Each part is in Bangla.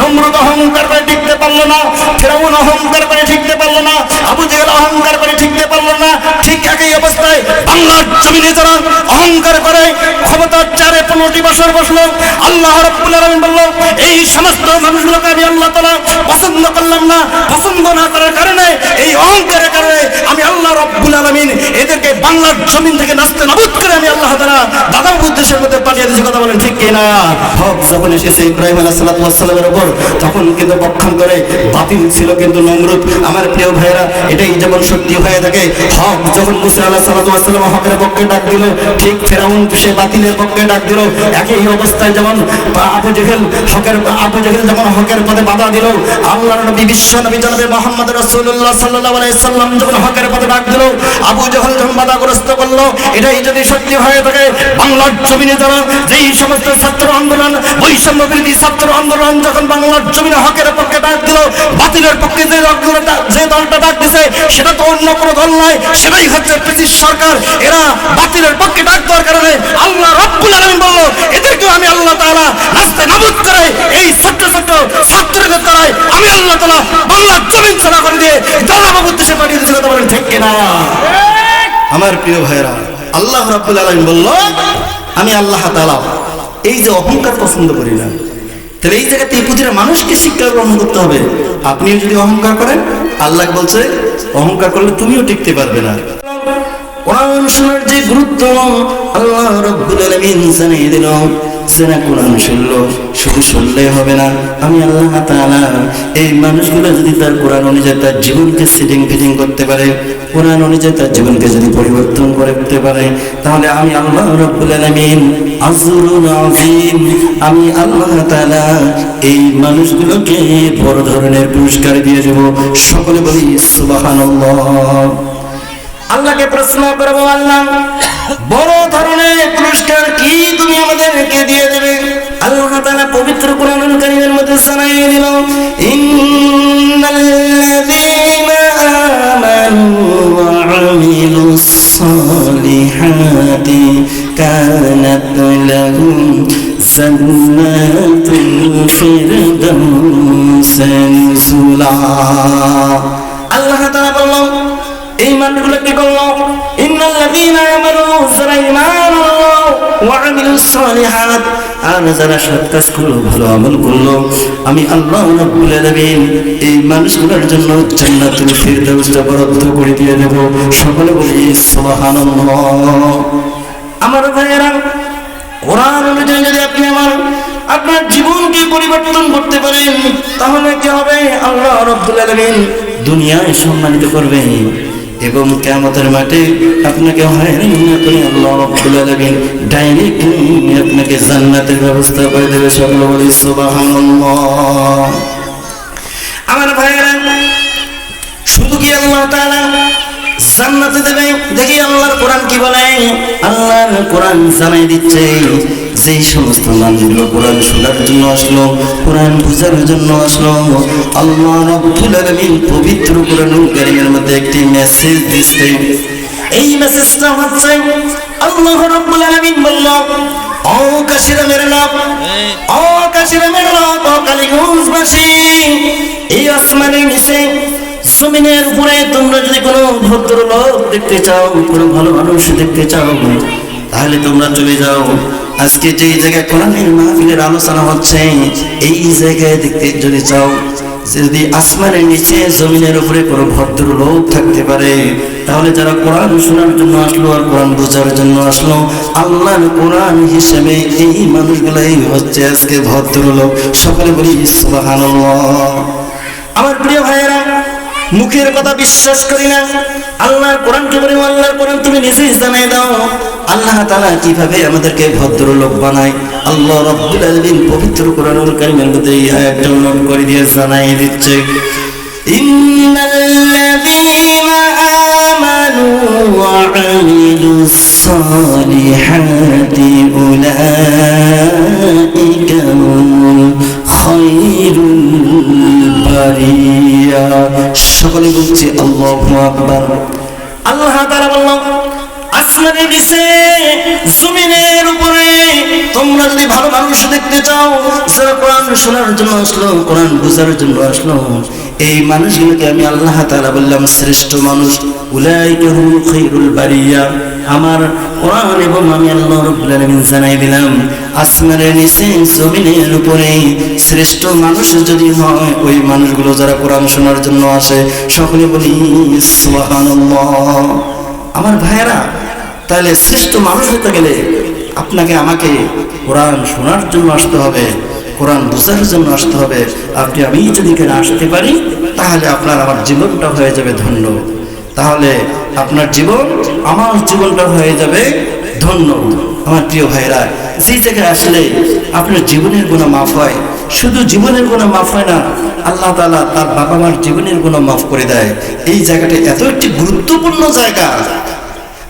নম্রত অহংকার করে টিকতে পারল না, ফেরাউন অহংকার করে ঠিকতে পারল না, আবু জেহেল অহংকার করে ঠিকতে পারল না, ঠিক একই অবস্থায় বাংলার জমিনে যারা অহংকার করে পনেরোটি বছর বসল আল্লাহ রব্বুল বলল, এই সমস্ত মানুষগুলোকে আমি আল্লাহ তাআলা পছন্দ করলাম না, পছন্দ না করার কারণে, এই অহংকারের কারণে আমি আল্লাহ রব্বুল আলামিন এদেরকে বাংলার জমিন থেকে নাস্তে নাবুদ করে আমি আল্লাহ তাআলা দাদা উদ্দেশ্যের মধ্যে পাঠিয়ে দিয়েছি। কথা বলেন ঠিক কিনা? হক যখন এসেছে ইব্রাহিম আলাইহিস সালামের উপর, তখন কিন্তু পক্ষান্তরে বাতিল ছিল কিন্তু নমরুদ। আমার প্রিয় ভাইয়েরা, এটাই যেমন সত্যি হয়ে থাকে হক যখন মুসা আলাহ সালাম হকের পক্ষে ডাক দিল, ঠিক ফেরাউন সে বাতিলের পক্ষে ডাক দিল একই অবস্থায় যেমন আবু জেহেল হকের আবু জেহেল যেমন হকের পথে বাধা দিল, আল্লাহর নবী, বিশ্ব নবী জনাবে মোহাম্মদ রাসূলুল্লাহ সাল্লাল্লাহু আলাইহি সাল্লাম যখন হকের পথে ডাক দিল, আবু জেহেল যখন বাধাগ্রস্ত করল, এটাই যদি সত্যি হয়ে থাকে, বাংলার জমিনে যারা যেই সমস্ত ছাত্র আন্দোলন, বৈষম্য বিরোধী ছাত্র আন্দোলন যখন বাংলার জমিনে হকের পক্ষে ডাক দিল, বাতিলের পক্ষে যে যে দলটা ডাক দিছে, সেটা তো অন্য কোনো দল নয়, সেটাই হচ্ছে ব্রিটিশ সরকার। এরা বাতিলের পক্ষে ডাক দেওয়ার কারণে আল্লাহ রব্বুল আলামিন আমি আল্লাহ রাস্তায় নাবুদ এই ছোট্ট ছোট্ট দ্বারাই আমি আল্লাহ তাআলা বাংলার জমিন ছাড়া করে দিয়ে পাঠিয়ে ঠিক আমার প্রিয় ভাইরা আল্লাহ বলল, আমি আল্লাহ এই যে অহংকার পছন্দ করি না, তাহলে এই জায়গাতে এই মানুষকে শিক্ষা গ্রহণ করতে হবে। আপনিও যদি অহংকার করেন, আল্লাহ বলছে, অহংকার করলে তুমিও টিকতে পারবে না। কোরআন শোনার যে গুরুত্ব, আল্লাহ রব্বুল আলামিন জানিয়ে দিল কোরআন শুনলো, শুধু শুনলে হবে না। আমি আল্লাহ এই মানুষগুলো যদি তার কোরআন অনুযায়ী তার জীবনকে সেটিং ফিটিং করতে পারে, কোরআন অনুযায়ী তার জীবনকে যদি পরিবর্তন পারে, তাহলে আমি আল্লাহ রব্বুল আমি আল্লাহ এই মানুষগুলোকে বড় ধরনের পুরস্কার দিয়ে দেব। সকলে বলি আল্লাহকে প্রশ্ন করব আল্লাহ, বড় ধরনের পুরস্কার কি তুমি আমাদেরকে দিয়ে দেবে? আল্লাহ তাআলা পবিত্র কোরআনুল মধ্যে জানিয়ে দিল, ইন্নাল্লাযীনা আমানু ওয়া আমিলুস সালিহাতি কানাত সালিহাত, আর যারা সৎ কাজ করল ভালো আমল করল, আমি আল্লাহ রাব্বুল আলামিন এই মানুষগুলোর জন্য জান্নাতুল ফিরদাউসটা বরাদ্দ করে দিয়ে দেব। সকলে বলি, সুবহানাল্লাহ। আমার ভাইয়েরা, কোরআন অনুযায়ী যদি আপনি আমার, আপনার জীবনকে পরিবর্তন করতে পারেন, তাহলে কি হবে? আল্লাহ রব্বুল আলামিন দুনিয়ায় সম্মানিত করবেন। এবং কিয়ামতের মাঠে আপনাকে হয়রানি না করে আপনাকে জান্নাতের ব্যবস্থা করে দেবে সকলে বলি সুবহানাল্লাহ। আমার ভাইয়েরা, শুধু কি আল্লাহ তাআলা জান্নাতে দেবে? দেখি আল্লাহর কোরআন কি বলে? আল্লাহর কোরআন জানাই দিচ্ছে। যেই সমস্ত মানুষগুলো কোরআন শোনার জন্য আসলো, কোরআন বোঝার জন্য আসলো, আল্লাহ পবিত্র কোরআনুল কারীমের মধ্যে একটি মেসেজ দিচ্ছে এই মেসেজটা হচ্ছে, আল্লাহ রাব্বুল আলামিন বলল কাশিরা এই নিচে উপরে তোমরা যদি কোনো দেখতে চাও ভালো দেখতে চাও, তাহলে তোমরা চলে যাও। আজকে যেই জায়গায় কোরআনের মাহফিলের আলোচনা হচ্ছে, এই জায়গায় দেখতে যদি চাও যদি আসমানের নিচে জমিনের উপরে কোনো ভদ্রলোক থাকতে পারে, তাহলে যারা কোরআন শোনার জন্য আসলো আর কোরআন বোঝার জন্য আসলো, আল্লাহর কোরআন হিসেবে এই মানুষগুলাই হচ্ছে আজকে ভদ্রলোক সকলে বলি, সুবহানাল্লাহ। আমার প্রিয় ভাইয়েরা, মুখের কথা বিশ্বাস করি না। আল্লাহর কোরআনকে বলি আল্লাহর কোরআন তুমি নিজেই জানাই দাও। আল্লাহ তাআলা কীভাবে আমাদেরকে ভদ্রলোক বানায়? আল্লাহ রাব্বুল আলামিন পবিত্র কোরআনুল কারীমের মধ্যে এই আয়াতটা উল্লেখ করে দিয়ে জানাই দিচ্ছে। ইন্নাল্লাযীনা আমানু ওয়া আমিলুস সালিহাতি উলাইকা খায়রুল সকলে বলছে, আল্লাহু আল্লাহ তাআলা বললেন আসমানের নিচে, জমিনের উপরে। তোমরা যদি ভালো মানুষ দেখতে চাও, যারা কোরআন শোনার জন্য আসলো, কোরআন বোঝার জন্য আসলো, এই মানুষগুলোকে আমি আল্লাহ তাআলা বললাম, শ্রেষ্ঠ মানুষ, উলাইকা হুম খায়রুল বারিয়া। আমার কোরআন এবং আমি আল্লাহ রাব্বুল আলামিন জানাই দিলাম, আসমানের নিচে, জমিনের উপরে। শ্রেষ্ঠ মানুষ যদি হয়, ওই মানুষগুলো যারা কোরআন শোনার জন্য আসে, সকলে বলি, সুবহানাল্লাহ। আমার ভাইয়েরা তাহলে শ্রেষ্ঠ মানুষ হতে গেলে আপনাকে আমাকে কোরআন শোনার জন্য আসতে হবে, কোরআন বোঝার জন্য আসতে হবে। আপনি, আমি যদি এখানে আসতে পারি, তাহলে আপনার আমার জীবনটা হয়ে যাবে ধন্য। তাহলে আপনার জীবন, আমার জীবনটা হয়ে যাবে ধন্য। আমার প্রিয় ভাইরা যেই জায়গায় আসলে আপনার জীবনের গুণা মাফ হয়, শুধু জীবনের গুণা মাফ হয় না, আল্লাহ তালা তার বাবা মার জীবনের গুণা মাফ করে দেয়। এই জায়গাটা এত একটি গুরুত্বপূর্ণ জায়গা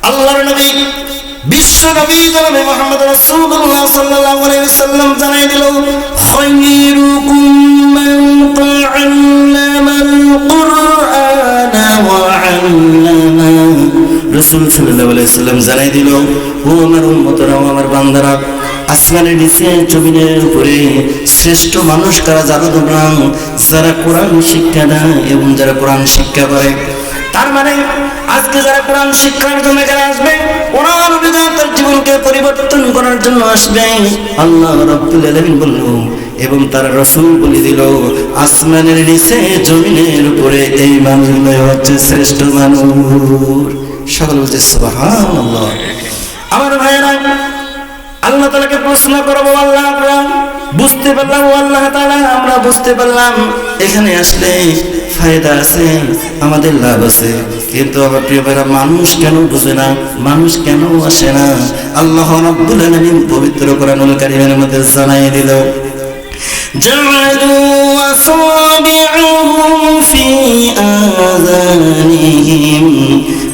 আল্লাহর নবী, বিশ্ব নবী জনাবে মুহাম্মদ রাসূলুল্লাহ সাল্লাল্লাহু আলাইহি ওয়াসাল্লাম জানাই দিল খায়রুকুম মান তাআল্লামাল কুরআনা ওয়া 'আল্লামা। রাসূল সাল্লাল্লাহু আলাইহি জানাই দিল, ও আমার উম্মতরা, ও আমার বান্দারা, আসমানের নিচে, জমিনের উপরে শ্রেষ্ঠ মানুষ কারা যারা তোমরা? যারা কোরআন শিক্ষা দেয় এবং যারা কোরআন শিক্ষা করে। তার মানে আজকে যারা কোরআন শিক্ষার জন্য এখানে আসবে কোরআন বিধান তার জীবনকে পরিবর্তন করার জন্য আসবে। আল্লাহ রাব্বুল আলামিন বলল, এবং তার রসুল বলে দিল, আসমানের নিচে, জমিনের উপরে এই মানুষগুলো হচ্ছে শ্রেষ্ঠ মানুষ। সকল বলছে, সুবহানাল্লাহ। আমার ভাইয়েরা, আল্লাহ তালাকে প্রশ্ন করব, আল্লাহ বুঝতে পারলাম, ও আল্লাহ তাআলা, আমরা বুঝতে পারলাম, এখানে আসলে ফায়দা আছে আমাদের লাভ আছে কিন্তু আমার প্রিয় ভাইরা মানুষ কেন বুঝে না মানুষ কেন আসে না আল্লাহ রাব্বুল আলামিন পবিত্র কোরআনুল কারীমের মধ্যে জানাই দিল جعلوا أصابعهم في آذانهم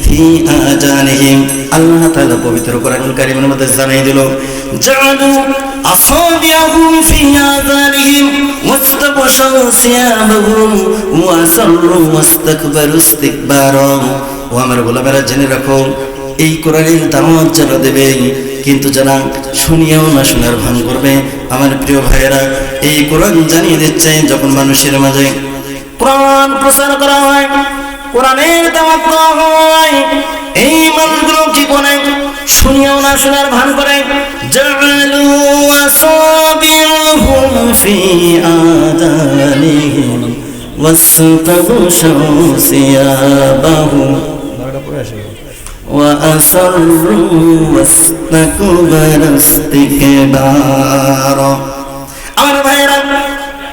في آذانهم আল্লাহ তাআলা পবিত্র কোরআনুল কারীমের মধ্যে জানাই দিল جعلوا أصابعهم في آذانهم واستغشوا ثيابهم وأسروا واستكبروا استكبارا ও আমার গোলামেরা জেনে রাখো এই কোরআনের দাওয়াত যারা দেবে কিন্তু যারা শুনিয়েও না শোনার ভান করবে আমার প্রিয় ভাইয়েরা এই কোরআন জানিয়ে দিচ্ছে যখন মানুষের মাঝে কোরআন প্রচার করা হয় কোরআনের দাওয়াত দেওয়া হয় এই মানুষগুলো কি করে শুনিয়েও না শোনার ভান করে জালু আসাবিহুম ফি আদানিহিম واستغشوا ثيابهم وأسروا واستكبروا استكبارا আমার ভাইয়েরা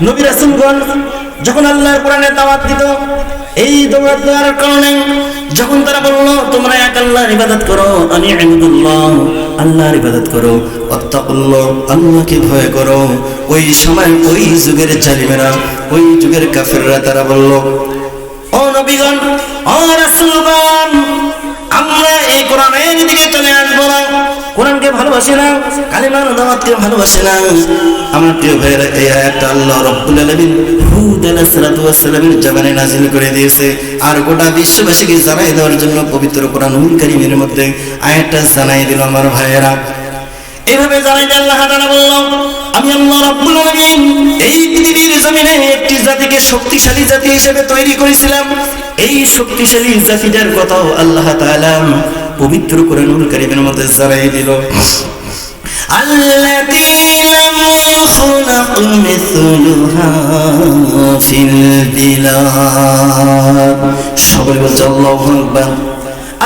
নবী রাসূলগণ যখন আল্লাহর কোরআনে দাওয়াত দিত এই দাওয়াত দেওয়ার কারণে যখন তারা বলল, তোমরা এক আল্লাহ ইবাদত করো, আমি আল্লাহ আল্লাহর ইবাদত করো। অত্তাকুল্লাহ আল্লাহকে ভয় করো। ওই সময় ওই যুগের জালিমেরা, ওই যুগের কাফেররা তারা বলল, ও নবীগণ, ও রাসূলগণ, আমরা এই কোরআনের দিকে চলে আসব। না কোরআনকে ভালোবাসে না কালিমার দাওয়াতকে ভালোবাসে না আমার প্রিয় ভাইয়েরা, এই আয়াতটা আল্লাহ রাব্বুল আলামিন হুদ আলাইহিস সালাতু ওয়াস সালামের জবানে নাযিল করে দিয়েছে। আর গোটা বিশ্ববাসীকে জানাই দেওয়ার জন্য পবিত্র কোরআনুল কারীমের মধ্যে আয়াতটা জানাই দিল আমার ভাইয়েরা। এভাবে জানাই আল্লাহ তাআলা বলল, আমি আল্লাহ রাব্বুল আলামিন এই পৃথিবীর জমিনে একটি জাতিকে শক্তিশালী জাতি হিসেবে তৈরি করেছিলাম। এই শক্তিশালী জাতিটার কথাও আল্লাহ তাআলা পবিত্র করে নুর কারিমের মধ্যে সারাই দিল।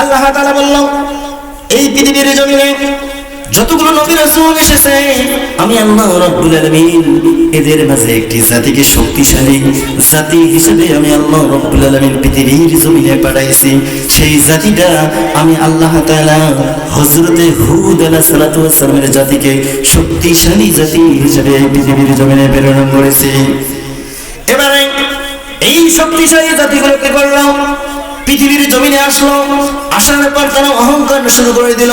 আল্লাহ আল্লাহ বলল এই পৃথিবীর জমিনে যতগুলো নবী রাসূল এসেছে, আমি আল্লাহ রাব্বুল আলামিন এদের মাঝে একটি জাতিকে শক্তিশালী জাতি হিসেবে আমি আল্লাহ রাব্বুল আলামিন পৃথিবীর জমিনে পাঠাইছি। সেই জাতিটা আমি আল্লাহ তাআলা হযরতে হুদ আলাইহিস সালাতু ওয়াস সালামের জাতিকে শক্তিশালী জাতি হিসেবে পৃথিবীর জমিনে প্রেরণ করেছি। এবারে এই শক্তিশালী জাতিগুলো কি করল পৃথিবীর জমিনে আসলো। আসার পর তারা অহংকার শুরু করে দিল,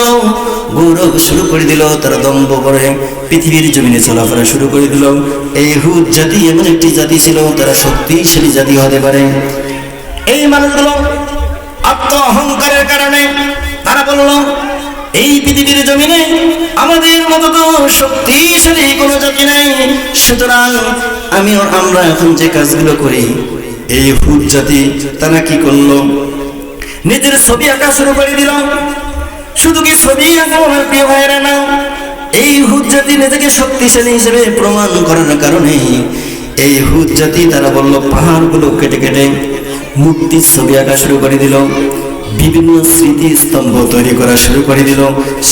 গৌরব শুরু করে দিল, তারা দম্ভ করে পৃথিবীর জমিনে চলাফেরা শুরু করে দিল। এই হুদ জাতি এমন একটি জাতি ছিল, তারা শক্তিশালী জাতি হতে পারে। এই মানুষগুলো আত্ম অহংকারের কারণে তারা বলল, এই পৃথিবীর জমিনে আমাদের মতো তো শক্তিশালী কোনো জাতি নেই। সুতরাং আমি আমরা এখন যে কাজগুলো করি, এই হুদ জাতি তারা কি করল? নিজের ছবি আঁকা শুরু করে দিল শুধু কি ছবি আঁকা আমার প্রিয় না। এই হুদ জাতি নিজেকে শক্তিশালী হিসেবে প্রমাণ করার কারণে এই হুদ জাতি তারা বলল, পাহাড়গুলো কেটে কেটে মূর্তির ছবি আঁকা শুরু করে দিল, বিভিন্ন স্মৃতি স্তম্ভ তৈরি করা শুরু করে দিল,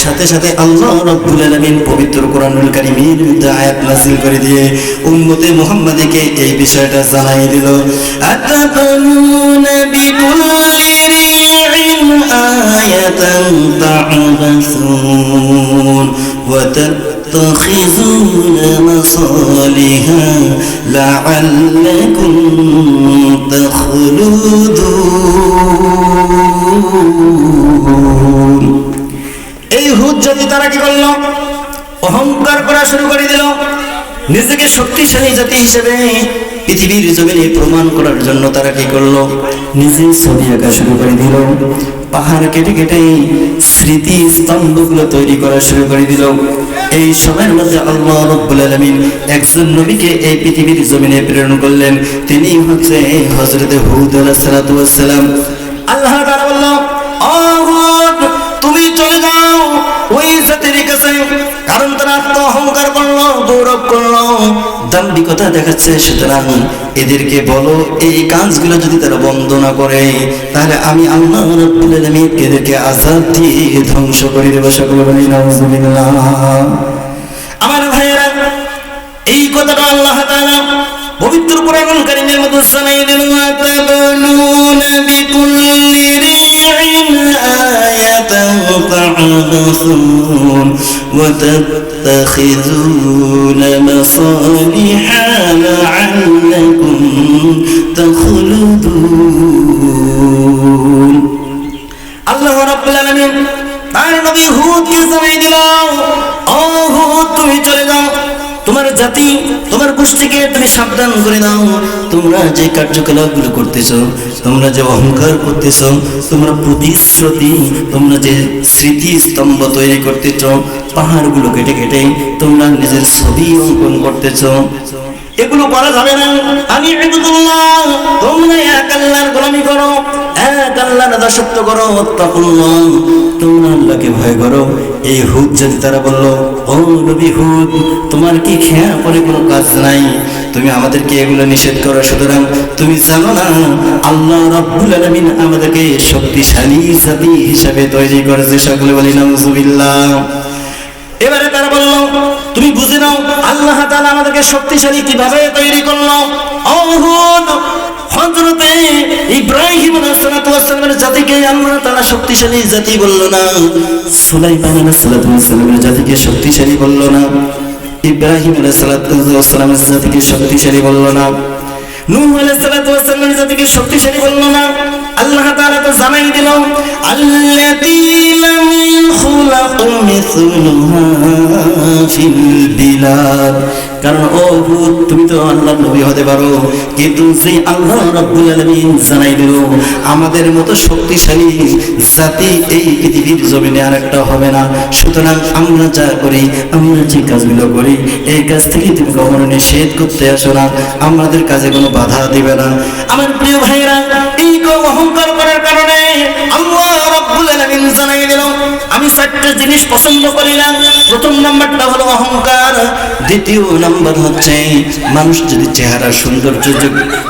সাথে সাথে আল্লাহ রব্বুল আলামিন পবিত্র কোরআনুল কারীমের মধ্যে আয়াত নাযিল করে দিয়ে উম্মতে মুহাম্মাদীকে এই বিষয়টা জানাই দিল বিকুল্লি রি'ইন আয়াতান তা'বাসুন ওয়া تتخذون مصالح لعلكم تخلدون এই হুদ জাতি তারা কি করলো অহংকার করা শুরু করে দিল নিজেকে শক্তিশালী জাতি হিসেবে পৃথিবীর জমিনে প্রমাণ করার জন্য তারা কি করলো নিজে ছবি আঁকা শুরু করে দিল পাহাড় কেটে কেটে স্মৃতি স্তম্ভগুলো তৈরি করা শুরু করে দিল। এই সময়ের মধ্যে আল্লাহ রব্বুল আলমিন একজন নবীকে এই পৃথিবীর জমিনে প্রেরণ করলেন। তিনি হচ্ছে এই হুদ আলাহ সালাতু ওয়াস সালাম আল্লাহ, তুমি চলে যাও। ওই কাছে কারণ তারা আত্ম অহংকার করল, গৌরব করল। দাম্ভিকতা দেখাচ্ছে, সুতরাং এদেরকে বলো, এই কাজগুলো যদি তারা বন্ধ না করে, তাহলে আমি আল্লাহ রাব্বুল আলামিন এদেরকে আযাব দিয়ে ধ্বংস করে দেব, সকলে বলি নাউযুবিল্লাহ আমার ভাইয়েরা, এই কথাটা আল্লাহ তাআলা পবিত্র কোরআন কারীমের মধ্যে জানাই দিল আতাবানুনা বিকুল্লি রি'ইন আয়াতান তা'বাসুন ওয়া তাত্তাখিযুনা মাসালিহা লা'আল্লাকুম তাখলুদুন। আল্লাহ রাব্বুল আলামিন তার নবী হুদকে জানাই দিল, ও হুদ, তুমি চলে যাও। তোমার জাতি, তোমার গোষ্ঠীকে তুমি সাবধান করে দাও। তোমরা যে কার্যকলাপগুলো করতেছ, তোমরা যে অহংকার করতেছ, তোমরা প্রতিশ্রুতি, তোমরা যে স্মৃতিস্তম্ভ তৈরি করতেছ, পাহাড়গুলো কেটে কেটে তোমরা নিজের ছবি অঙ্কন করতেছ। এগুলো করা যাবে না। আমি তোমরা এক আল্লাহর গোলামি করো, এক আল্লাহর দাসত্ব করো তাকুল্লাহ তোমরা আল্লাহকে ভয় করো। এই হুদ যদি তারা বলল, ও নবী হুদ, তোমার কি খেয়া পরে কোনো কাজ নাই? তুমি আমাদেরকে এগুলো নিষেধ করো, সুতরাং তুমি জানো না, আল্লাহ রাব্বুল আলামিন আমাদেরকে শক্তিশালী জাতি হিসাবে তৈরি করেছে সকলে বলি, নাউজুবিল্লাহ। এবারে তারা বলল তুমি বুঝে নাও, আল্লাহ তাআলা আমাদেরকে শক্তিশালী কীভাবে তৈরি করল। অহুদ হযরতে ইব্রাহিম আলাইহিসসালামের জাতিকে আল্লাহ তাআলা শক্তিশালী জাতি বলল না। সুলাইমান আলাইহিস সালাতু ওয়াস সালামের জাতিকে শক্তিশালী বলল না। ইব্রাহিম আলাইহিসসালামের জাতিকে শক্তিশালী বলল না। নূহ আলাইহিসসালাম জাতিকে শক্তিশালী বলল না আল্লাহ তাআলা তো জানাই দিল আল্লাতী লাম খুলাকু মিসলুহা ফিল বিলাদ। কারণ, ও ভূত, তুমি তো আল্লাহর নবী হতে পারো। কিন্তু যে আল্লাহ রাব্বুল আলামিন জানাই দিল, আমাদের মতো শক্তিশালী জাতি এই পৃথিবীর জমিনে আর একটা হবে না। সুতরাং আমরা যা করি, আমরা যে কাজগুলো করি, এই কাজ থেকে তুমি কখনো নিষেধ করতে আসো না। আমাদের কাজে কোনো বাধা দিবে না। আমার প্রিয় ভাইরা এই অহংকার করার কারণে আল্লাহ রাব্বুল আলামিন জানাই দিল, আমি চারটা জিনিস পছন্দ করি না প্রথম নাম্বারটা হলো অহংকার, দ্বিতীয় নাম্বার হচ্ছে। মানুষ যদি চেহারা সৌন্দর্য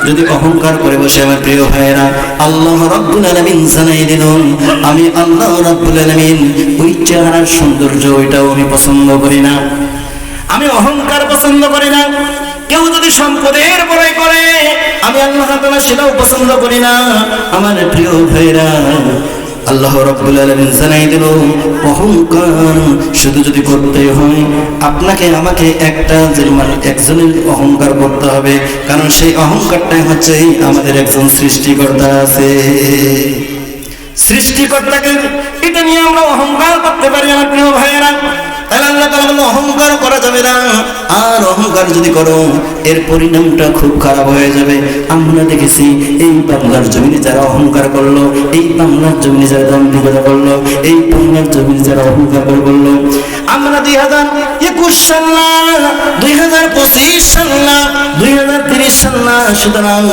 যদি- অহংকার করে বসে, আমার প্রিয় ভাইয়েরা, আল্লাহ রাব্বুল আলামিন জানাই দিল আমি আল্লাহ রাব্বুল আলামিন ওই চেহারার সৌন্দর্য ওইটাও আমি পছন্দ করি না। আমি অহংকার পছন্দ করি না। কেউ যদি সম্পদের বড়াই করে, আমি আল্লাহ তাআলা সেটাও পছন্দ করি না। আমার প্রিয় ভাইরা আল্লাহ রব্বুল আলামিন জানাই দিল, অহংকার শুধু যদি করতে হয়, আপনাকে আমাকে একটা একজনের অহংকার করতে হবে। কারণ সেই অহংকারটাই হচ্ছে আমাদের একজন সৃষ্টিকর্তা আছে। সৃষ্টিকর্তাকে এটা নিয়ে আমরা অহংকার করতে পারি আমার প্রিয় ভাইয়েরা। তাহলে আল্লাহ তাআলা বলল, অহংকার করা যাবে না। আর অহংকার যদি করো, এর পরিণামটা খুব খারাপ হয়ে যাবে। আমরা দেখেছি, এই বাংলার জমিনে যারা অহংকার করল, এই বাংলার জমিনে যারা দাম্ভিকতা করল, এই বাংলার জমিনে যারা অহংকার করে করল, আমরা দুই হাজার একুশ সাল না দুই হাজার পঁচিশ সাল না দুই হাজার তিরিশ সাল না, সুতরাং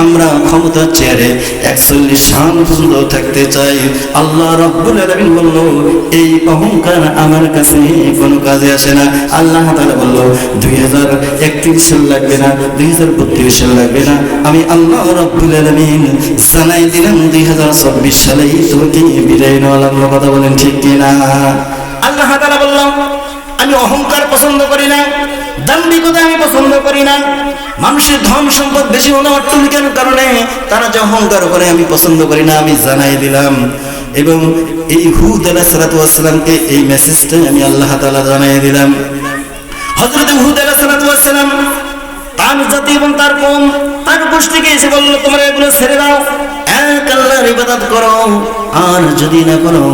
আমরা ক্ষমতার চেয়ারে একচল্লিশ সাল পর্যন্ত থাকতে চাই। আল্লাহ রব্বুল আলামিন বলল, এই অহংকার আমার কাছে কোনো কাজে আসে না। আল্লাহ তাআলা বলল, দুই হাজার একত্রিশ সাল লাগবে না, দুই হাজার বত্রিশ সাল লাগবে না। আমি আল্লাহ রব্বুল আলামিন জানাই দিলাম, দুই হাজার চব্বিশ সালেই তোমাকে বিদায় নেওয়া লাগল কথা বলেন, ঠিক কিনা আল্লাহ তাআলা বললাম আমি অহংকার পছন্দ করি না, দাম্ভিকতা আমি পছন্দ করি না। মানুষের ধন সম্পদ বেশি হলে অট্টলিকার কারণে তারা যে অহংকার করে আমি পছন্দ করি না, আমি জানাই দিলাম। এবং এই হুদ আলাহিসাল্লামকে এই মেসেজটা আমি আল্লাহ তালা জানাই দিলাম। হজরত হুদ আলাহিসাল্লাম তার জাতি এবং তার কম তার গোষ্ঠীকে এসে বলল, তোমরা এগুলো ছেড়ে দাও। এক আল্লাহর ইবাদত করো। আর যদি না করো,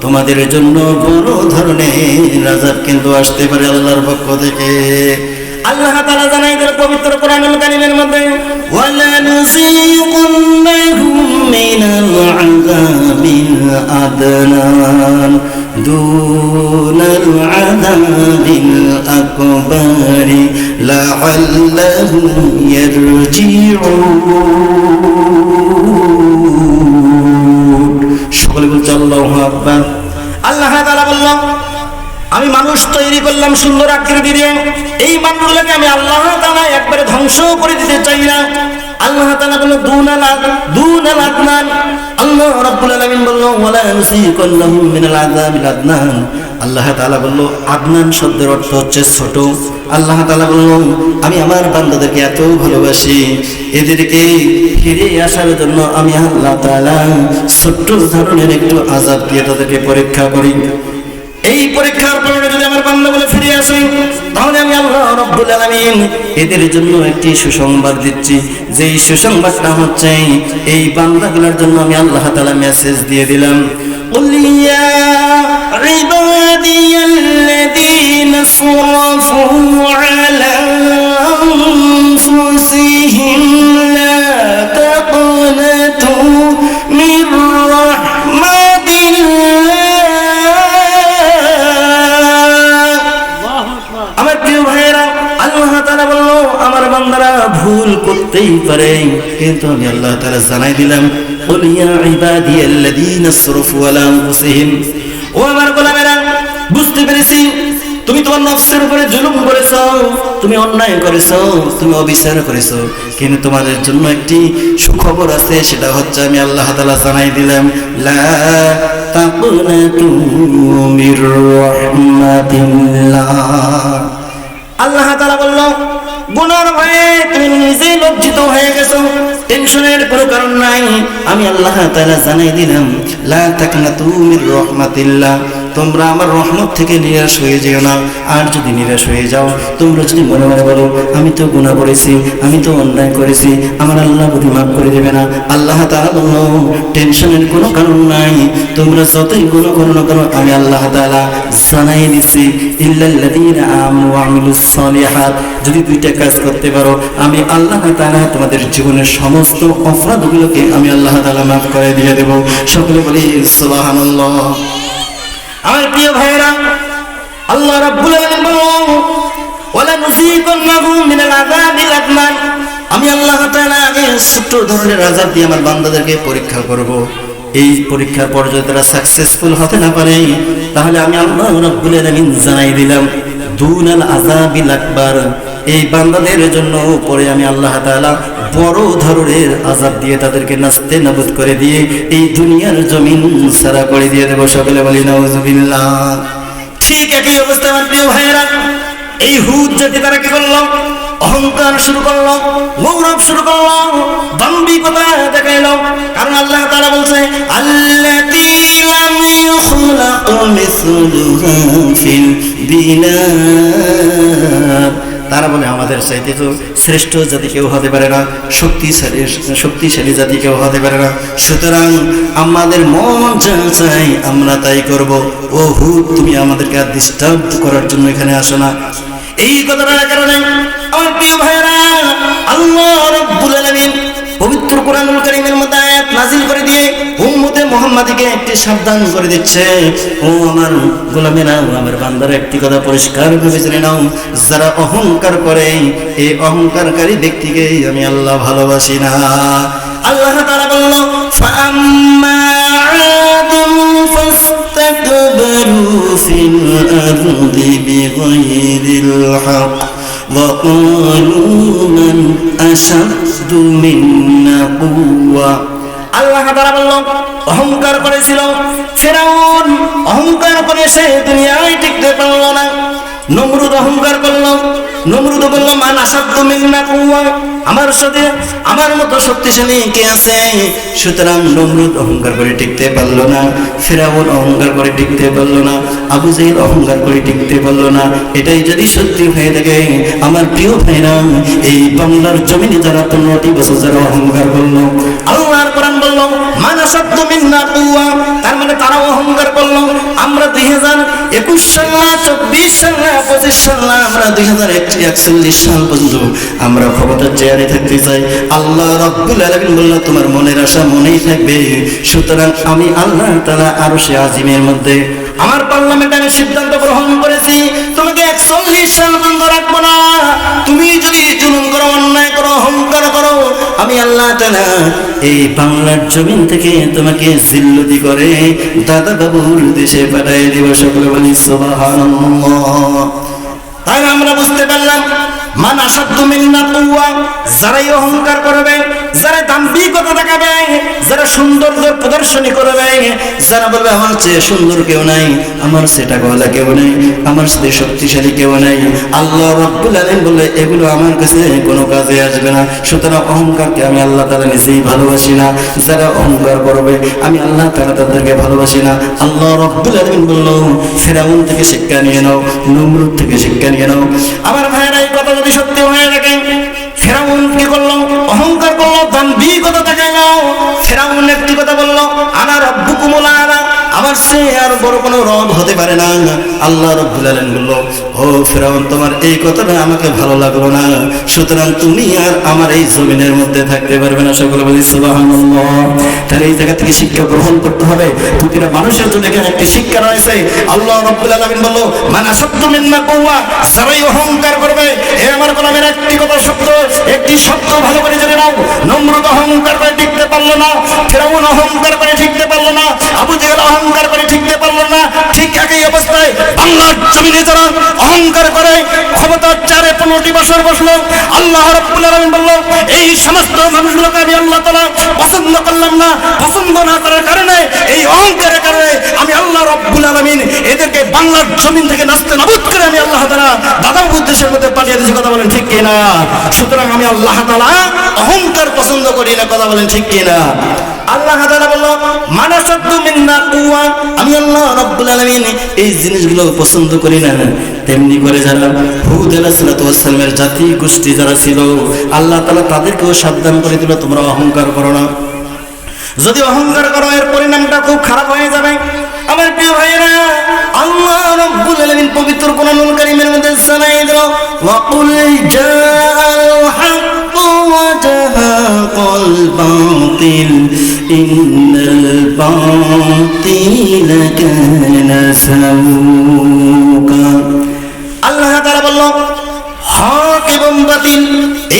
তোমাদের জন্য বড় ধরনের রাজাব কিন্তু আসতে পারে আল্লাহর পক্ষ থেকে। আল্লাহ তাআলা জানাই দিল পবিত্র কোরআনুল কারীমের মধ্যে, ওয়ালা নুযীকুন্নাহুম মিনাল আযাবিল আদনান দুনাল আযাবিল আকবারি লাআল্লাহুম ইয়ারজিউন। সকলে বলছে, আল্লাহু আকবার। আল্লাহ তাআলা বলল আমি মানুষ তৈরি করলাম সুন্দর আকৃতি দিয়ে। এই মানুষগুলোকে আমি আল্লাহ তাআলা একবারে ধ্বংস করে দিতে চাই না। আল্লাহ তাআলা বলল দুনাল আদ- দুনাল আদনান। আল্লাহ রাব্বুল আলামিন বলল, ওয়ালা নুসিকুল্লাহু মিনাল আযাবিল আদনান। আল্লাহ তাআলা বলল, আদনান শব্দের অর্থ হচ্ছে ছোট। আল্লাহ তাআলা বলল, আমি আমার বান্দাদেরকে এত ভালোবাসি। এদেরকে ফিরে আসার জন্য আমি আল্লাহ তাআলা ছোট্ট ধরনের একটু আযাব দিয়ে তাদেরকে পরীক্ষা করি। এই পরীক্ষার পরে যদি আমার বান্দা বলে ফিরে আসে তাহলে আমি আল্লাহ রব্বুল আলামিন এদের জন্য একটি সুসংবাদ দিচ্ছি যে এই সুসংবাদটা হচ্ছে এই বান্দাগুলোর জন্য আমি আল্লাহ তাআলা মেসেজ দিয়ে দিলাম قل يا عبادي الذين صرفوا على أنفسهم لا تقنطوا من رحمة কিন্তু আমি আল্লাহ তাআলা জানাই দিলাম قل يا عبادي الذين اسرفوا على انفسهم ও আমার গোলামেরা বুঝতে পেরেছি তুমি তোমার নফসের উপরে জুলুম করেছো তুমি অন্যায় করেছো তুমি অবিচার করেছো কিন্তু তোমাদের জন্য একটি সুখবর আছে সেটা হচ্ছে আমি আল্লাহ তাআলা জানাই দিলাম লা তাকুনাতু মির রাহমাতিল্লাহ আল্লাহ তাআলা বলল গুনার ভয়ে তুমি নিজে লজ্জিত হয়ে গেছো। টেনশনের কোনো কারণ নাই। আমি আল্লাহ তাআলা জানাই দিলাম, লা তাকনাতু মির রাহমাতিল্লাহ। তোমরা আমার রহমত থেকে নিরাশ হয়ে যেও না। আর যদি নিরাশ হয়ে যাও, তোমরা যদি মনে মনে বলো, আমি তো গুনাহ করেছি, আমি তো অন্যায় করেছি, আমার আল্লাহ বুদ্ধি মাফ করে দেবে না। আল্লাহ তাআলা বলল, টেনশনের কোনো কারণ নাই, তোমরা যতই গুনাহ করো না কেন, আমি আল্লাহ তাআলা জানাই সালিহাত। যদি দুইটা কাজ করতে পারো, আমি আল্লাহ তাআলা তোমাদের জীবনের সমস্ত অপরাধগুলোকে আমি আল্লাহ তালা মাফ করে দিয়ে দেব। সকলে বলি, সুবহানাল্লাহ। আমার প্রিয় ভাইরা আল্লাহ রাব্বুল আলামিন ওয়ালা নুসিকুন্নাহুম মিনাল আযাবিল আদনান আমি আল্লাহ তাআলা আগে ছোট্ট ধরনের আযাব দিয়ে আমার বান্দাদেরকে পরীক্ষা করব। এই পরীক্ষার পর যদি তারা সাকসেসফুল হতে না পারে, তাহলে আমি আল্লাহ রাব্বুল আলামিন জানাই দিলাম, দুনাল আযাবিল আকবার। এই বান্দাদের জন্য পরে আমি আল্লাহ তাআলা বড় ধরনের আজাব দিয়ে তাদেরকে নাস্তে নাবুদ করে দিয়ে এই দুনিয়ার জমিন সারা করে দিয়ে দেবো সকলে বলি নাউজুবিল্লাহ ঠিক একই অবস্থা, আমার ভাইয়েরা। এই হুদ জাতি তারা কি করল? অহংকার শুরু করল গৌরব শুরু করল দাম্ভিকতা দেখাইলো। কারণ আল্লাহ তারা বলছে, আল্লাতী তারা বলে, আমাদের চাইতে তো শ্রেষ্ঠ জাতি কেউ হতে পারে না, শক্তিশালী শক্তিশালী জাতি কেউ হতে পারে না। সুতরাং আমাদের মন যা চাই, আমরা তাই করব। ও হু তুমি আমাদেরকে আর ডিস্টার্ব করার জন্য এখানে আসো না। এই কথাটার কারণে আমার প্রিয় ভাইরা আল্লাহ রব্বুল আলামিন পবিত্র কোরআনুল কারীমের মধ্যে আয়াত নাজিল করে দিয়ে উম্মতে মুহাম্মাদিকে একটি সাবধান করে দিচ্ছে ও আমার গোলামেরা ও আমার বান্দারা একটি কথা পরিষ্কার ভাবে জেনে নাও যারা অহংকার করে এই অহংকারকারী ব্যক্তিকে আমি আল্লাহ ভালোবাসি না আল্লাহ তাআলা বলল ফাআম্মা আদুম فاستكبروا في الأرض بغير الحق وقالوا من أشد منا قوة আল্লাহ তারা বলল অহংকার করেছিল ফেরাউন অহংকার করে সে দুনিয়ায় টিকতে পারল না নমরুদ অহংকার করলো নমরুদ বলল মান আসাধ্য মিন্না কুয়া আমার সাথে আমার মতো শক্তিশালী কে আছে? সুতরাং নমরুদ অহংকার করে টিকতে পারল না, ফেরাউন অহংকার করে টিকতে পারল না, আবু জাহিল অহংকার করে টিকতে পারল না। এটাই যদি সত্যি হয়ে থাকে, আমার প্রিয় ভাইরা, এই বাংলার জমিনে যারা পনেরোটি বছর যারা অহংকার করল, আল্লাহর কোরআন বলল, মানা শব্দ মিন্না কুয়া তার মানে তারাও অহংকার করল। আমরা দুই হাজার একুশ সাল না, চব্বিশ সাল না, পঁচিশ সাল না, আমরা দুই হাজার একচল্লিশ সাল পর্যন্ত আমরা ক্ষমতার চেয়ারে থাকতে চাই। আল্লাহ রব্বুল আলমিন বলল, তোমার মনের আশা মনেই থাকবে। সুতরাং আমি আল্লাহ তারা আরও সে আজিমের মধ্যে আমার পার্লামেন্টে আমি সিদ্ধান্ত গ্রহণ করেছি। তোমাকে একচল্লিশ সাল বন্ধ রাখব না। তুমি যদি জুলুম করো, অন্যায় করো, অহংকার করো, আমি আল্লাহ তালা এই বাংলার জমিন থেকে তোমাকে জিল্লতি করে দাদা বাবুর দেশে পাঠাই দিব সকলে বলি, সুবহানাল্লাহ। তাই আমরা বুঝতে পারলাম, মান মিন্না কুয়া যারাই অহংকার করবে, যারা দাম্ভিকতা দেখাবে, যারা সৌন্দর্য প্রদর্শনী করবে, যারা বলবে, আমার চেয়ে সুন্দর কেউ নাই, আমার সেটা গলা কেউ নেই, আমার সাথে শক্তিশালী কেউ নাই। আল্লাহ রব্বুল আলামিন বলে এগুলো আমার কাছে কোনো কাজে আসবে না। সুতরাং অহংকারকে আমি আল্লাহ তাআলা নিজেই ভালোবাসি না। যারা অহংকার করবে, আমি আল্লাহ তাআলা তাদেরকে ভালোবাসি না। আল্লাহ রব্বুল আলামিন বলল, ফেরাউন থেকে শিক্ষা নিয়ে নাও, নমরুদ থেকে শিক্ষা নিয়ে নাও। আমার ভাইয়েরা, এই কথা যদি সত্যি হয়ে থাকে ফেরাউন কি করল? অহংকার করল দাম্ভিকতা দেখাইলো। ফেরাউন একটি কথা বলল আনা রব্বুকুমুল আলা আমার সে আর বড় কোনো রব হতে পারে না। আল্লাহ রব্বুল আলামিন বলল, ও ফেরাউন, তোমার এই কথাটা আমাকে ভালো লাগল না। সুতরাং তুমি আর আমার এই জমিনের মধ্যে থাকতে পারবে না। সকলে বলি তাহলে এই জায়গা থেকে শিক্ষা গ্রহণ করতে হবে। প্রতিটা মানুষের জন্য এখানে একটি শিক্ষা রয়েছে। আল্লাহ রব্বুল আলামিন বলল, মানা সত্য মিন্না কওয়া যারাই অহংকার করবে। এ আমার গোলামের একটি কথা সত্য একটি শব্দ ভালো করে জেনে নাও। নম্রত অহংকার করে টিকতে পারল না, ফেরাউন অহংকার করে ঠিকতে পারল না। আবু জেহেল অহংকার করে ঠিকতে পারল না, ঠিক একই অবস্থায় বাংলার জমিনে যারা অহংকার করে, ক্ষমতার চারে পনেরোটি বছর বসল, আল্লাহ রব্বুল বলল, এই সমস্ত মানুষগুলোকে আমি আল্লাহ তাআলা পছন্দ করলাম না, পছন্দ না করার কারণে, এই অহংকারের কারণে আমি আল্লাহ রব্বুল আলামিন এদেরকে বাংলার জমিন থেকে নাস্তে নাবুদ করে আমি আল্লাহ তাআলা দাদা উদ্দেশ্যের মধ্যে পাঠিয়ে দিয়েছি, কথা বলেন ঠিক কিনা? সুতরাং আমি আল্লাহ তাআলা অহংকার পছন্দ করি না, কথা বলেন ঠিক কিনা? আল্লাহ তাআলা বলল মানাসাদ্দু মিন্না কুয়া আমি আল্লাহ রাব্বুল আলামিন এই জিনিসগুলো পছন্দ করি না। তেমনি করে যারা হুদ আলাইহিস সালামের জাতি গোষ্ঠী যারা ছিল, আল্লাহ তাআলা তাদেরকেও সাবধান করে দিল, তোমরা অহংকার করো না। যদি অহংকার করো, এর পরিণামটা খুব খারাপ হয়ে যাবে। আমার প্রিয় ভাইরা আল্লাহ রাব্বুল আলামিন পবিত্র কোরআনুল কারীমের মধ্যে জানাই দিল ওয়াকুল জাআল হাক্ক। জাহাকাল বাতিল ইন্নাল বাতিলা কানা সাউকা আল্লাহ তাআলা বলল, হক এবং বাতিল,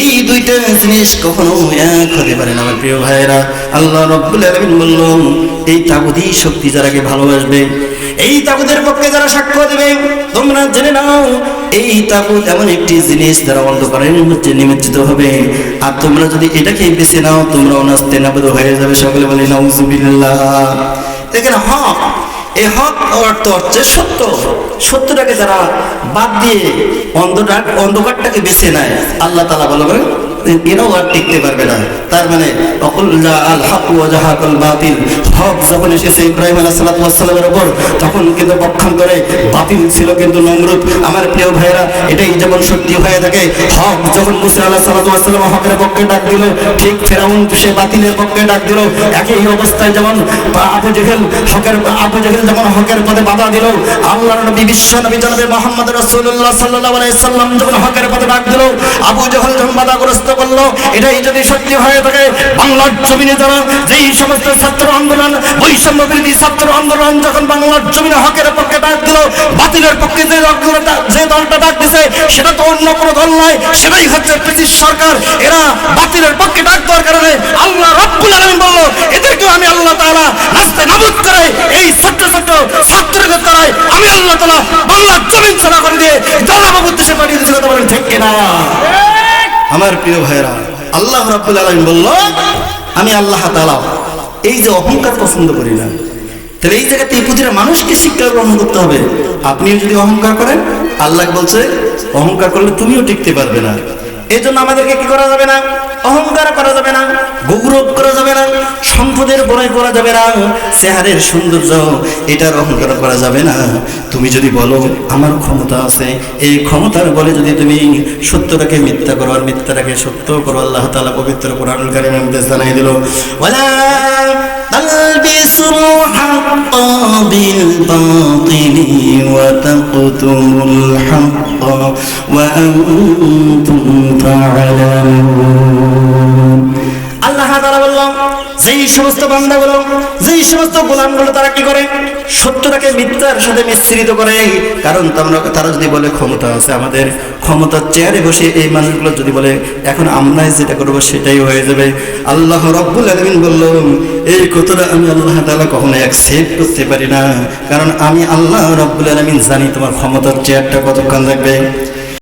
এই দুইটা জিনিস কখনো এক হতে পারে না, আমার প্রিয় ভাইয়েরা। আল্লাহ রব্বুল আলামিন বলল, এই তাগুদি শক্তি যারাকে ভালোবাসবে, এই তাগুদের পক্ষে যারা সাক্ষ্য দেবে, তোমরা জেনে নাও এই তাগুদ এমন একটি জিনিস যারা অন্ধকারের মধ্যে নিমজ্জিত হবে। আর তোমরা যদি এটাকে বেছে নাও তোমরা অনাস্তে নাবদ হয়ে যাবে। সকলে বলে, নাউজুবিল্লাহ। দেখেন হক, এই হক অর্থ হচ্ছে সত্য। সত্যটাকে যারা বাদ দিয়ে অন্ধকার অন্ধকারটাকে বেছে নেয়, আল্লাহ তালা বলবেন এরাও আর টিকতে পারবে না। তার মানে অকুল আল হক জাহাকুল বাতিল হক যখন এসেছে ইব্রাহিম আলাহ সাল্লামের ওপর তখন কিন্তু পক্ষান্তরে বাতিল ছিল কিন্তু নমরুদ। আমার প্রিয় ভাইরা এটাই যেমন সত্যি হয়ে থাকে হক যখন মুসা আল্লাহ সাল্লাম হকের পক্ষে ডাক দিল, ঠিক ফেরাউন সে বাতিলের পক্ষে ডাক দিল, একই অবস্থায় যেমন আবু জেহেল হকের, আবু জেহেল যেমন হকের পথে বাধা দিল, আল্লাহর নবী, বিশ্ব নবী জনাবে মোহাম্মদ রাসূলুল্লাহ সাল্লাল্লাহু আলাইহি সাল্লাম যখন হকের পথে ডাক দিল, আবু জেহেল যখন বাধাগ্রস্ত করল এটাই যদি সত্যি হয়ে থাকে, বাংলার জমিনে যারা যেই সমস্ত ছাত্র আন্দোলন, বৈষম্য বিরোধী ছাত্র আন্দোলন যখন বাংলার জমিনে হকের পক্ষে ডাক দিল, বাতিলের পক্ষে যে দলটা যে দলটা ডাক দিছে, সেটা তো অন্য কোনো দল নয়, সেটাই হচ্ছে ব্রিটিশ সরকার। এরা বাতিলের পক্ষে ডাক দেওয়ার কারণে আল্লাহ রব্বুল আলামিন বলল এদেরকে আমি আল্লাহ তাআলা রাস্তায় নাবুদ করে এই ছোট্ট ছোট্ট ছাত্রদের দ্বারাই আমি আল্লাহ তাআলা বাংলার জমিন ছাড়া করে দিয়ে জনবাবু দেশে পাঠিয়ে দিয়েছে কথা বলেন ঠিক কিনা? আমার প্রিয় ভাইরা আল্লাহ রাবুল আলম বলল, আমি আল্লাহ তালা এই যে অহংকার পছন্দ করি না। তাহলে এই জায়গাতে এই প্রতিটা মানুষকে শিক্ষা গ্রহণ করতে হবে। আপনিও যদি অহংকার করেন, আল্লাহ বলছে, অহংকার করলে তুমিও টিকতে পারবে না। এই জন্য আমাদেরকে কি করা যাবে না? অহংকার করা যাবে না, গৌরব করা যাবে না, সম্পদের বড়াই করা যাবে না, চেহারের সৌন্দর্য, এটার অহংকার করা যাবে না। তুমি যদি বলো, আমার ক্ষমতা আছে। এই ক্ষমতার বলে যদি তুমি সত্যটাকে মিথ্যা করো আর মিথ্যাটাকে সত্য করো, আল্লাহ তালা পবিত্র কোরআনুল নির্দেশ জানাই দিল, ওয়ালা তালবিসুল হাক্ক বিল বাতিলি ওয়া তাকতুমুল হাক্ক ওয়া আনতুম তা'লামুন আল্লাহ তাআলা বলল যেই সমস্ত বান্দাগুলো, যেই সমস্ত গোলামগুলো তারা কি করে? সত্যটাকে মিথ্যার সাথে মিশ্রিত করে। কারণ তোমরা তারা যদি বলে ক্ষমতা আছে আমাদের, ক্ষমতার চেয়ারে বসে এই মানুষগুলো যদি বলে, এখন আমরাই যেটা করব সেটাই হয়ে যাবে। আল্লাহ রব্বুল আলমিন বলল, এই কথাটা আমি আল্লাহ তালা কখনো অ্যাকসেপ্ট করতে পারি না। কারণ আমি আল্লাহ রব্বুল আলমিন জানি তোমার ক্ষমতার চেয়ারটা কতক্ষণ থাকবে